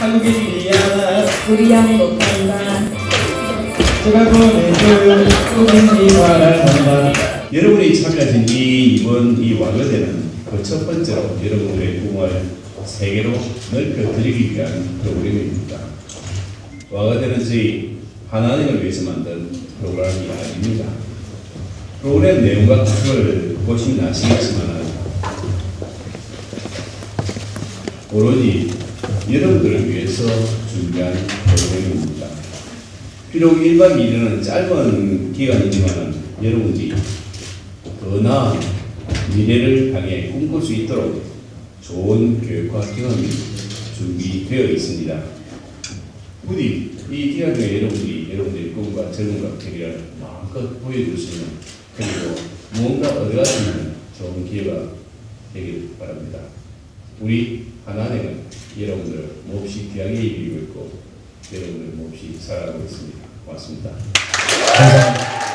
한국인 미리 하나 우리 양복한다 제가 보내줄 우리 바라한다 여러분이 참여하신 이 이번 이 와거대는 그 첫 번째로 여러분들의 꿈을 세계로 넓혀드리기 위한 프로그램입니다. 와거대는 저희 하나님을 위해서 만든 프로그램이 아닙니다. 프로그램 내용과 구조를 보시면 아시겠지만 오로지 여러분들을 위해서 준비한 프로그램입니다. 비록 1박 2일은 짧은 기간이지만 여러분들이 더 나은 미래를 향해 꿈꿀 수 있도록 좋은 교육과 경험이 준비되어 있습니다. 부디 이 기간 중에 여러분들이 여러분들의 꿈과 젊음과 계기를 마음껏 보여줄 수 있는 그리고 무언가 얻어갈 수 있는 좋은 기회가 되길 바랍니다. 우리 하나님은 여러분들을 몹시 귀하게 여기고 있고 여러분을 몹시 사랑하고 있습니다. 고맙습니다. 감사합니다.